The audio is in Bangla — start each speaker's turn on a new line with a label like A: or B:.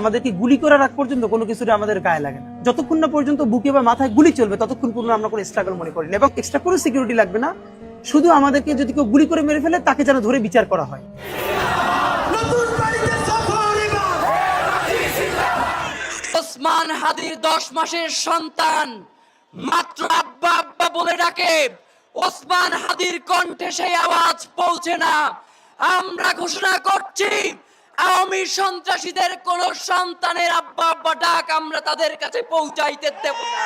A: আমাদেরকে গুলি করার আগ পর্যন্ত কোনো কিছু আমাদের গায়ে লাগে না। যতক্ষণ না পর্যন্ত বুকে বা মাথায় গুলি চলবে, ততক্ষণ পর্যন্ত আমরা কোনো স্ট্রাগল মনে করি না। এবং এক্সট্রা কোনো সিকিউরিটি লাগবে না। শুধু আমাদেরকে যদি কেউ গুলি করে মেরে ফেলে তাকে যেন ধরে বিচার করা হয়।
B: ওসমান হাদির দশ মাসের সন্তান মাত্র আব্বা আব্বা বলে ডাকে। ওসমান হাদির কণ্ঠে সেই আওয়াজ পৌঁছে না। আমরা ঘোষণা করছি আওয়ামী সন্ত্রাসীদের কোন সন্তানের আব্বা আব্বা ডাক আমরা তাদের কাছে পৌঁছাইতে দেব না।